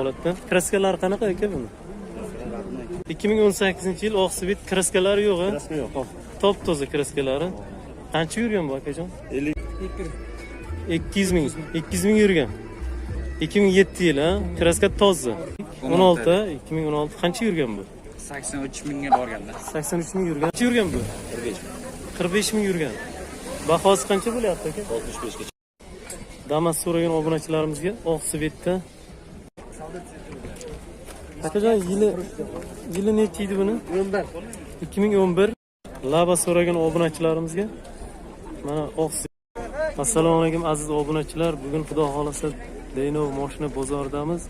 holatda. Kraskalari qanaqa aka buni? 2018 yil oqsivit kraskalari yo'q a? Kraska yo'q. Top toza kraskalari. Qancha yurgan bu akajon? 50 200 ming. 200 ming yurgan. 2007 yil ha? Kraska toza. 16, 2016 qancha yurgan bu? 83 mingga borganda 83 ming yurgan. Qancha yurgan bu? 45 ming yurgan. Bahosi qancha bo'lyapti aka? 65 gacha. Damas so'ragan obunachilarimizga Oqsvetda Akajon yili yili necha edi buni? 11. 2011 Laba so'ragan obunachilarimizga mana Oqsvet. Assalomu alaykum aziz obunachilar. Bugun xudo xolasa Denov mashina bozoridamiz.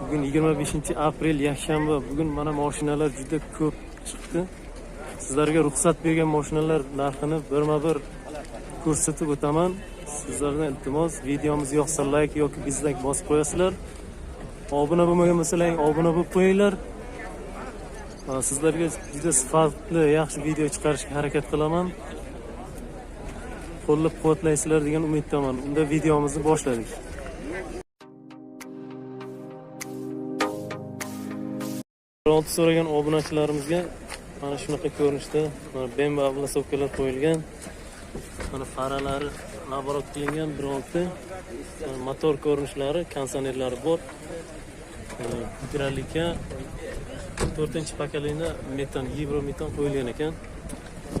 Bugun 25 aprel yakshanba. Bugun mana mashinalar juda ko'p chiqdi. Sizlarga ruxsat bergan mashinalar narxini birma-bir ko'rsatib o'taman. Sizlardan iltimos, videomiz yoqsa like yoki dislike bosib qo'yasizlar. Obuna bo'lmagan bo'lsalaring, obuna bo'lib qo'yinglar. Sizlarga juda sifatli, yaxshi video chiqarishga harakat qilaman. Qo'llab-quvvatlaysizlar degan umiddaman. Unda videomizni boshladik. olti so'ragan obunachilarimizga mana shunaqa ko'rinishda mana bemba oblasovkalar qo'yilgan mana faralari naborot qilingan bironta e, motor ko'rinishlari kondisionerlari bor. E, Mana gidrolika to'rtinchi pokoleniya metan yevro metan qo'yilgan ekan.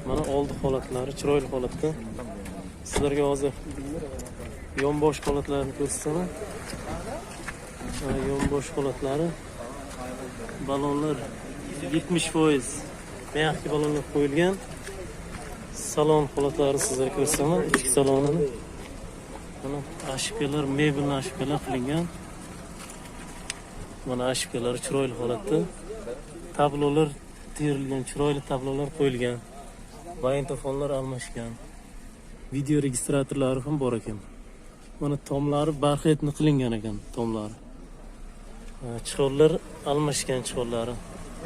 Mana oldi holatlari chiroyli holatda. Sizlarga hozir yonbosh holatlarini ko'rsataman. Mana yonbosh holatlari. Balonlar 70 foiz mягкий balonlar qo'yilgan. Salon holatlarini sizlarga ko'rsataman ichki salonini mana ashikalar mebelni ashikalar qilingan mana ashikalar chiroyli holatda tablolar terilgan chiroyli tablolar qo'yilgan magnitofonlar almashgan video registratorlari ham bor ekan. Mana tomlari barxetni qilingan ekan tomlari. Ha, chiqollar almashgan chiqollari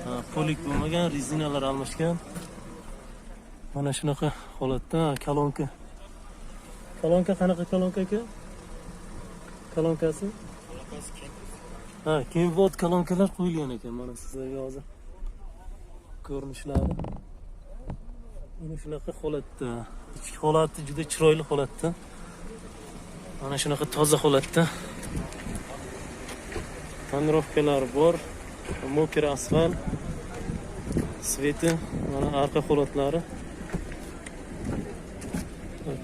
Ha, polik bo'lmagan rezinalar almashgan mana shunaqa holatda. Kolonka. Kolonka qanaqa kolonka aka kolonkasi? Ha keyboard kolonkalar qo'yilgan ekan mana sizlarga hozir ko'rinishlari. Mana shunaqa holatda. İchki holati juda chiroyli holatda. Mana shunaqa toza holatda. Tonirovkalari bor. Mokr asfalt. Sveti mana arqa holatlari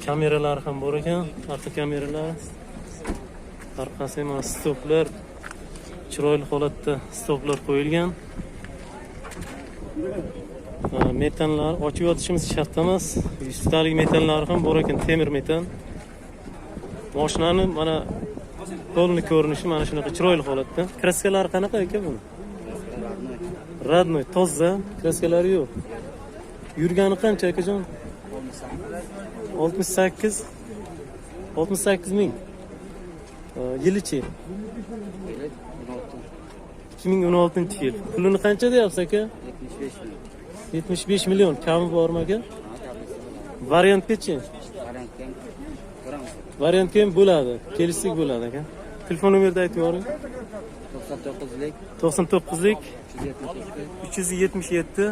kameralar ham bor ekan. Arqa kameralar. Orqasi ham stoplar. Chiroyli holatda stoplar qo'yilgan. Metanlar ochib yotishimiz shart emas. Yuztalik metanlari ham bor ekan temir metan. Moshinani mana polni ko'rinishi mana shunaqa chiroyli holatda. Kraskalari qanaqa aka buni? Radnoy toza. Kraskalari yo'q. Yurgani qancha akajon? Oltmish sakkiz oltmish sakkiz ming. Ming o'n oltinchi yil. Pulini qancha deyapsiz aka? 75 ming. Yetmish besh million. Kami bormi aka? Variantgachi variantga ham bo'ladi. Kelishsak bo'ladi aka. Telefon nomerni aytib yuboring. 99lik to'qson to'qqizlik. 372 uch yuz yetmish yetti.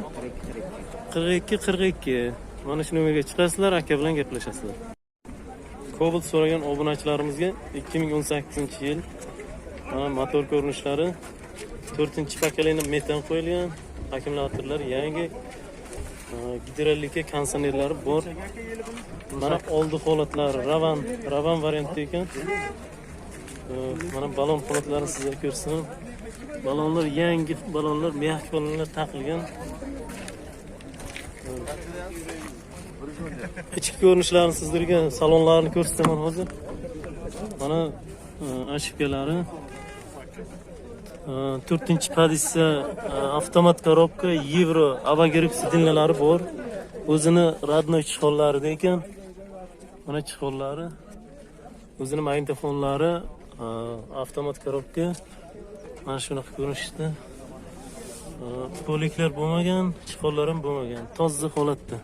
42 qirq ikki qirq ikki mana shu nimaga chiqasizlar aka bilan gaplashasizlar. Kobalt so'ragan obunachilarimizga ikki ming o'n sakkizinchi yil mana motor ko'rinishlari to'rtinchi pokolenie metan qo'yilgan akkumulyatorlar yangi e, gidrolika konsonerlari bor. Mana oldi holatlari ravan ravan variantda ekan. E, mana balon holatlarini sizlarga ko'rsataman balonlar yangi balonlar mehk balonlar taqilgan. ichki ko'rinishlarini sizlarga salonlarini ko'rsataman hozir mana e, ashibkalari to'rtinchi pozitsiya e, avtomat korobka yevro avagirib sidinlalari bor o'zini родной chexollarida ekan mana chexollari o'zini magnitofonlari e, avtomat korobka mana shunaqa ko'rinishda E, poliklar bo'lmagan chexollar ham bo'lmagan toza holatda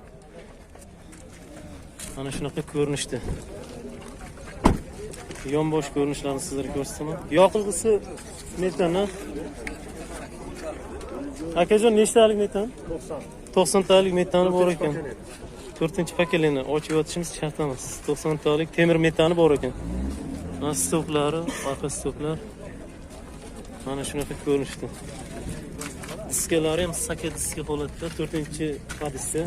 mana shunaqa ko'rinishda yonbosh ko'rinishlarini sizlarga ko'rsataman yoqilg'isi metan akajon nechtalik metan to'qson to'qsontalik metani bor ekan to'rtinchi pakelini ochib yotishimiz shart emas to'qsontalik temir metani bor ekan mana stoklari orqa stoklar mana shunaqa ko'rinishda diskalari ham saka diska holatda. To'rtinchi hadisda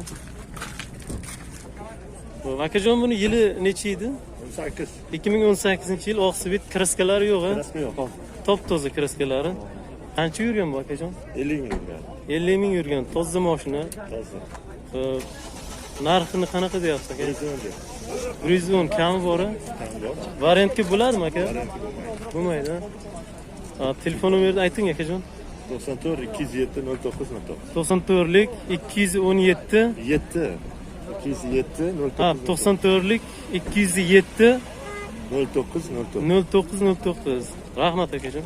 akajon buni yili necha edi 8. 2018 yil oqsibit kraskalari yo'q a Rasmi yo'q. top toza kraskalari qancha yurgan bu akajon 50 ming yurgan. 50 ming yurgan toza moshina. Toza. Narxini qanaqa deyapsiz aka Prezident. 110 kami bor variantga bo'ladimi aka bo'lmaydi. Telefon nomerini ayting akajon 94 207 09 09. 94lik 217 7 207 ha 09 94lik 207 09 09. 0909 rahmat akajon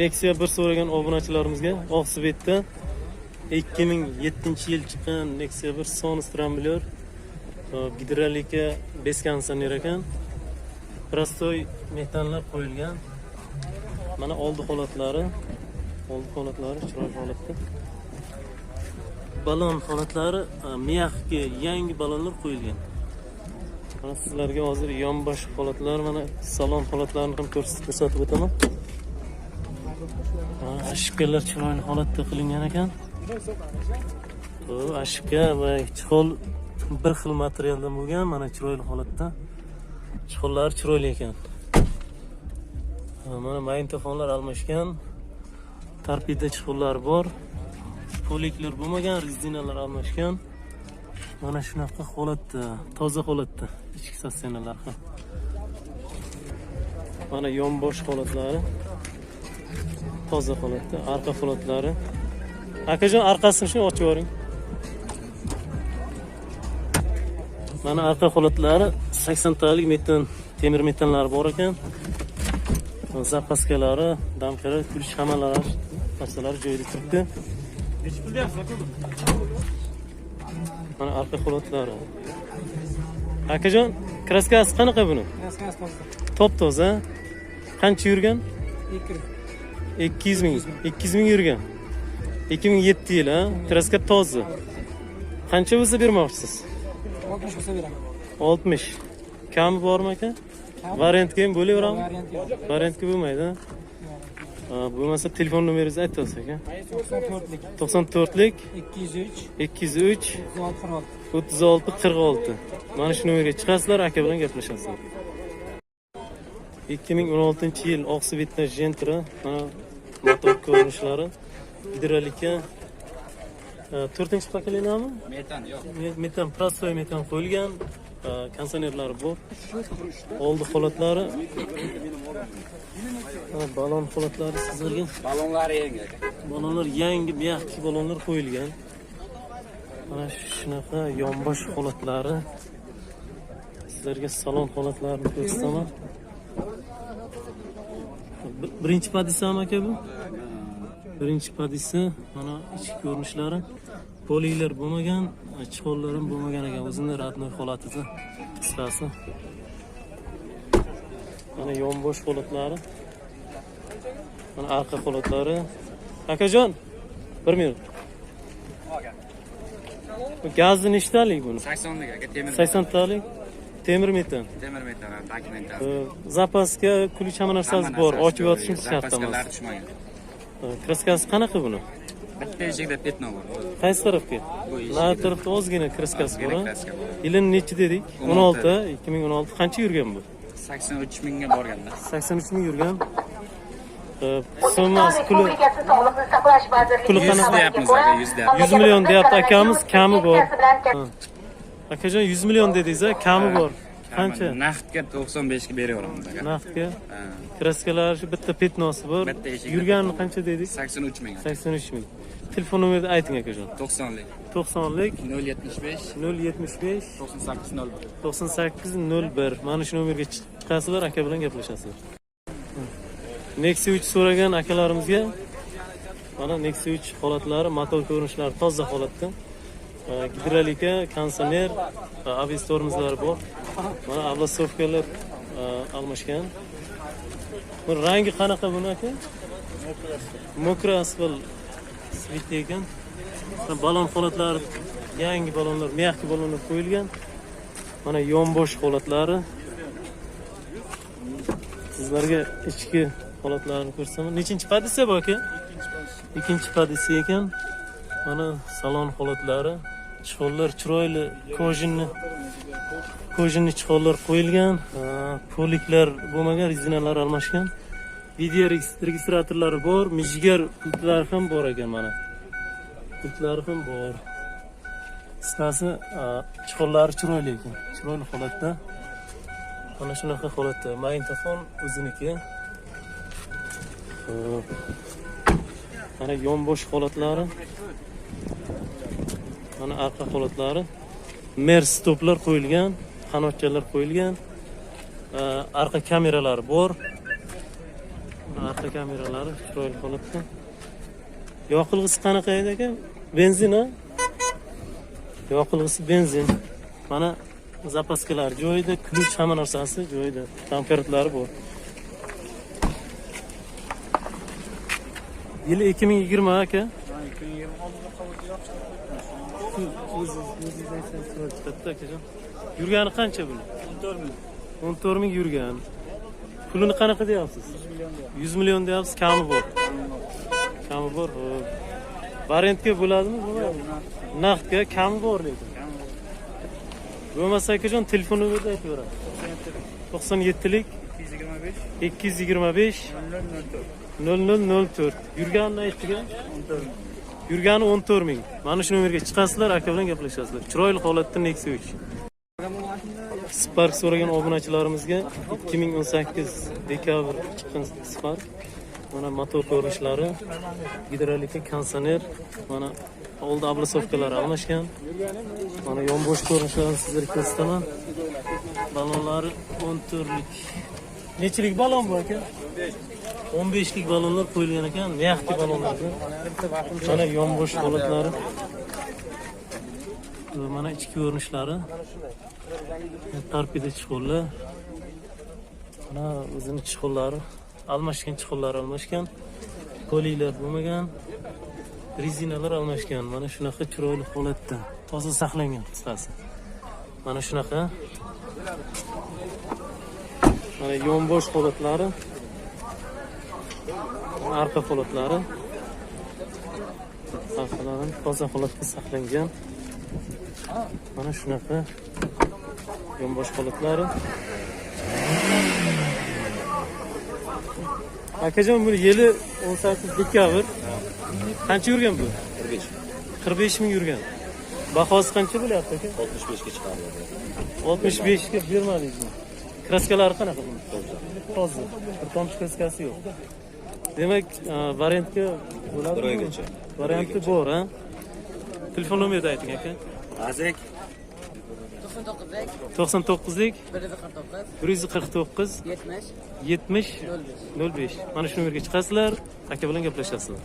nexia bir so'ragan obunachilarimizga oqsibetda 2007 yil chiqqan nexia bir son stramblyor gidrolika bez konditsioner ekan. Prostoy metanlar qo'yilgan. Mana oldi holatlari oldi holatlari chiroyli holatda balon holatlari e, miyaqga yangi balonlar qo'yilgan. Mana sizlarga hozir yonbosh holatlar mana salon holatlarini ham ko'rsatib o'taman. Mana chiroyli holatda qilingan ekan. Bu va chihol bir xil materialdan bo'lgan mana chiroyli holatda. Chihollari chiroyli ekan. Mana magnitofonlar almashgan. Tarpida chihollari bor. Poliklar bo'lmagan rezinalar almashgan mana shunaqa holatda toza holatda ichki statsionalar ham mana yonbosh holatlari toza holatda arqa holatlari akajon orqasini shuni ochib yuboring. Mana arqa holatlari saksontalik metan temir metanlari bor ekan. Zapaskalari damkalar kulish hammalari narsalari joyida turibdi mana arqa holatlari akajon kraskasi qanaqa buni? Top toza qancha yurgan? İkki yuz. Ming. İkki yuz ming yurgan. İkki ming yetti yil a kraska toza. Qancha bo'lsa bermoqchisiz? Oltmish bo'lsa beraman. Oltmish. Kami bormi aka variantga ham bo'laveradimi variantga bo'lmaydi bo'lmasa telefon nomeringizni aytib olsak a to'qson to'qson to'rtlik ikki yuz uch ikki yuz uch o'ttiz olti qirq olti mana shu nomerga chiqasizlar aka bilan gaplashasizlar ikki ming o'n oltinchi yil oqsibetda gentra. Mana motor ko'rinishlari. Gidrolika to'rtinchi pokoleniyami Metan yo'q. Me- metan prostoy metan qo'yilgan ee, kontenerlari bor oldi holatlari mana balon holatlari sizlarga balonlari yangi balonlar yangi buyoqdagi balonlar qo'yilgan. Mana shunaqa yonbosh holatlari sizlarga salon holatlarini ko'rsataman. Birinchi podisami aka bu. Birinchi podisi mana ichki ko'rinishlari. polilar bo'lmagan chiqollar ham bo'lmagan ekan o'zini родной holatida qisqasi mana yonbosh holatlari mana arqa holatlari akajon bir minut Bu gazni nechtalik buni 80 lik aka temir. saksontalik temir metan Temir metan dokumental. Ee, zapaska kulish hamma narsasi bor ochib yotishimiz shart emas Zapaskalar tushmagan. Ee, kraskasi qanaqa buni bu eshik. nari tarafda ozgina kraskasi bor Ozgina a? kraska bor. yilini nechi dedik 16. 16 2016 qancha yurgan bu 83 mingga borganda. 83 ming yurgan summasi puli Puli qanaqa? Yuz deyapmiz aka, yuz deyapmiz. 100 million deyapti akamiz kami bor akajon 100 million dedingiz a kami bor qancha Naqdga 95 ga beraveramiz aka. naqdga kraskalar shu bitta petnosi bor Bitta qancha dedik 83 ming. 83 ming Telefon nömrəni ayting akajon. 90lik. 90lik 075 075 9801. 9801. Mana shu nomerga chiqasizlar, aka bilan gaplashasizlar. Nexia 3 so'ragan akalarimizga mana Nexia 3 holatlari motor ko'rinishlari toza holatda. Gidrolika, konsomer, avestormizlari bor. Mana oblasovkalar e, almashgan. Bu rangi qanaqa buni aka? Mokra asfalt svit ekan balon holatlari yangi balonlar mягкий balonlar qo'yilgan mana yonbosh holatlari sizlarga ichki holatlarini ko'rsataman nechinchi pozitsiya bu aka ikkinchi pozitsiya ekan mana salon holatlari chiqollar chiroyli kojinni kojinni chiqollar qo'yilgan Ha, poliklar bo'lmagan rezinalar almashgan video regis- registratorlari bor mijgar pultlari ham bor ekan mana. Pultlari ham bor. Qisqasi a, chiqollari chiroyli ekan. Chiroyli holatda. Mana shunaqa holatda. Magnitofon o'ziniki. Xo'p. mana yonbosh holatlari. Mana arqa holatlari. Mer stoplar qo'yilgan qanotchalar qo'yilgan. Arqa kameralari bor Mana arqa kameralari chiroyli holatda yoqilg'isi qanaqa edi aka benzin a yoqilg'isi benzin mana zapaskalar joyida ключ hamma narsasi joyida konfetlar bor yili 2020 aka Katta akajon. yurgani qancha buni 14 ming yurgan pulini qanaqa deyapsiz 100 million deyapsiz kami bor. Kami bor variantga bo'ladimi bo'lmaydi naqdga kami bor lekin bo'lmasa akajon telefon nomerni aytaveradi 97lik 225 0004 yurganini aytdiga yurgani 14 ming mana shu nomerga chiqasizlar aka bilan gaplashasizlar chiroyli holatda nexia 3 spark so'ragan obunachilarimizga 2018 dekabr chiqqan spark mana motor ko'rinishlari gidrolika konditsioner mana oldi oblasovkalari almashgan mana yonbosh ko'rinishlarini sizlarga ko'rsataman balonlari 14 lik nechilik balon bu aka 15 lik balonlar qo'yilgan ekan mягкий balonlar mana yonbosh holatlari Va mana ichki ko'rinishlari torpeda chiqollar mana o'zini chiqollari almashgan chiqollari almashgan polilar bo'lmagan rezinalar almashgan mana shunaqa chiroyli holatda. Toza saqlangan qisqasi mana shunaqa mana yonbosh holatlari. Arqa holatlari. Arqalari toza holatda saqlangan mana shunaqa yonbosh holatlari akajon buni yili 18 dekabr qancha yurgan bu? 45. 45 ming yurgan bahosi qancha bo'lyapti aka 65 ga chiqariladi. 65 ga bermadingizmi kraskalari qanaqa buni toza bir tomchi kraskasi yo'q demak variantga bo'ladi Bir oygacha. varianti bor a telefon nomerni ayting aka Azek 99lik 149 149 70 70 05 mana shu nomerga chiqasizlar aka bilan gaplashasizlar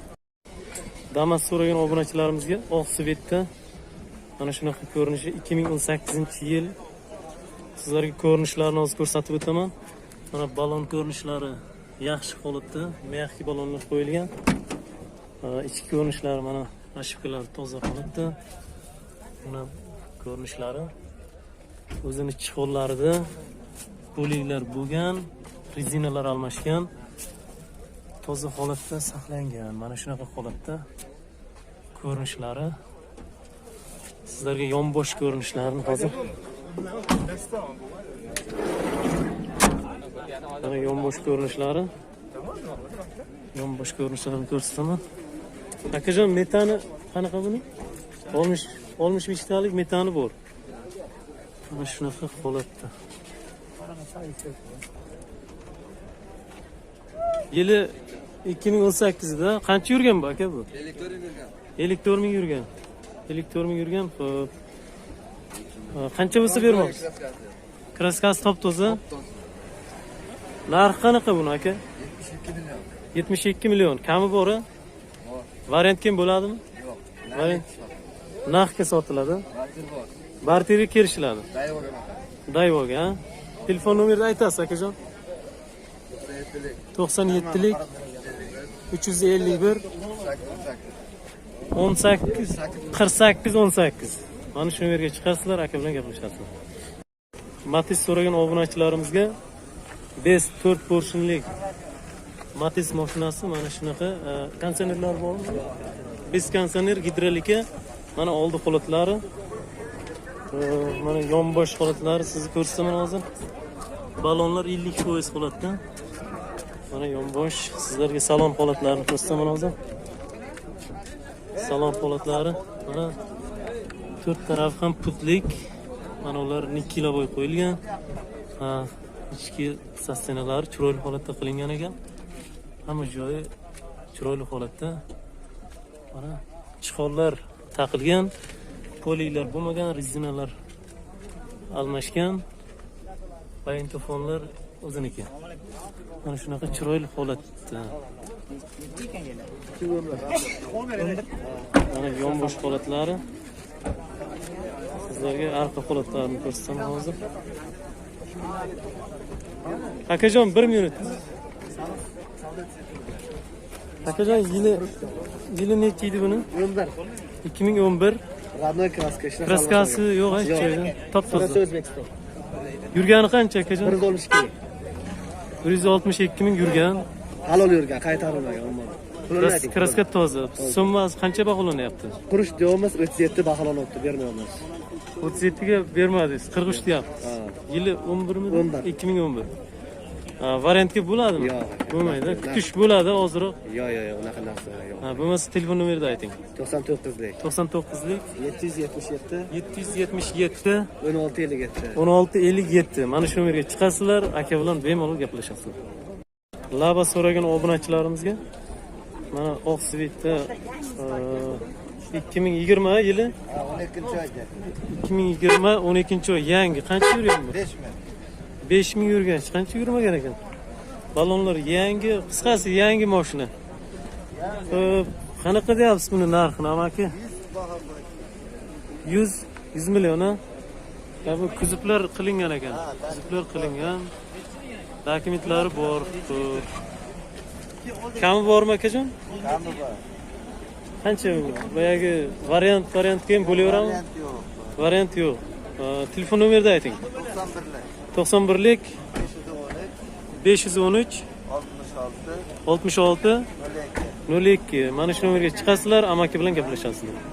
damas so'ragan obunachilarimizga oq svetda mana shunaqa ko'rinishi 2018 yil sizlarga ko'rinishlarni hozir ko'rsatib o'taman mana balon ko'rinishlari yaxshi holatda mягкий balonlar qo'yilgan Ha, ichki ko'rinishlari mana ошибкалari toza holatda mana ko'rinishlari o'zini chiqollarida poliklar bo'lgan rezinalar almashgan. Toza holatda saqlangan. Mana shunaqa holatda ko'rinishlari sizlarga yonbosh ko'rinishlarini hozir mana yonbosh ko'rinishlari. Yonbosh ko'rinishlarini ko'rsataman. Akajon metani qanaqa buni oltmish oltmish beshtalik metani bor mana shunaqa holatda yili 2018da qancha yurgan bu aka bu? Ellik to'rt ming yurgan ellik to'rt ming yurgan ho'p Ha, qancha bo'lsa bermoqchisiz kraskasi top toza. Narxi qanaqa buni aka? Yetmish ikki million. Kami bor. A variantga ham bo'ladimi variant naqdga sotiladi barterga kelishiladi dayvoga telefon nomerni aytasiz akajon to'qson yettilik. Uch yuz ellik bir. o'n sakkiz qirq sakkiz o'n sakkiz mana shu nomerga chiqasizlar aka bilan gaplashasizlar matiz so'ragan obunachilarimizga best to'rt portionlik matiz mashinasi mana shunaqa e, konditsionerlar bormi best konditsioner gidrolika mana oldi holatlari. E, mana yonbosh holatlari sizni ko'rsataman hozir. Balonlar 50 foiz holatda. Mana yonbosh sizlarga salon holatlarini ko'rsataman hozir. Salon holatlari. Mana to'rt taraf ham putlik mana ular nikila bo'y qo'yilgan. İchki sostenalari chiroyli holatda qilingan ekan. Hamma joyi chiroyli holatda. Mana chiqonlar taqilgan polilar bo'lmagan rezinalar almashgan magnitofonlar o'ziniki. Mana shunaqa chiroyli holatda. Mana yonbosh holatlari. Sizlarga arqa holatlarini ko'rsataman hozir. Akajon bir minut. Akajon yili yili nechi ydi buni? 11. ikki ming o'n bir 2011 Radnoy kraskasına Kraskası yok hiç şeyden. Top Burası tozu. Özbekistan. Yurgani qancha akajon? 162. 162 ming yurgan. Halol yurgan, qaytarilmagan umuman. Kras- Pulini Kraska tozi. Summasi qancha baholanyapti? Kuruş diyorumuz 37 bahalanyapti, bermiyoruz. 37 ga bermadingiz, 43 deyapti. Yili 11 mi? 11. 2011 variantga bo'ladimi Yo'q. bo'lmaydi. Kutish bo'ladi ozroq. Yo'q, yo'q, yo'q, unaqa narsa yo'q. Bo'lmasa telefon nomerni ayting. 99lik, to'qson to'qqizlik. 777, yetti. Yuz yetmish yetti. 1657. o'n olti ellik yetti. Mana shu nomerga chiqasizlar. Aka bilan bemalol gaplashasizlar. Laba so'ragan obunachilarimizga mana oq svitda ikki ming yigirma yili. 12 oyda. ikki ming yigirma o'n ikkinchi oy yangi. Qancha yurgan bu besh ming yurgan qancha yurmagan ekan. Ballonlar yangi qisqasi yangi moshina. Qanaqa deyapsiz buni narxini amaki? Yuz yuz million a bu kuzuplar qilingan ekan. Kuzuplar qilingan. Dokumentlari bor kami bormi akajon? Kami bor. Hangi? qancha boyagi variant variantga ham bo'laveradimi variant yo'q. Telefon nomerni ayting. To'qson birlar 91'lik 513 513 66 66 02 mana shu nomerga chiqasizlar amaki bilan gaplashasizlar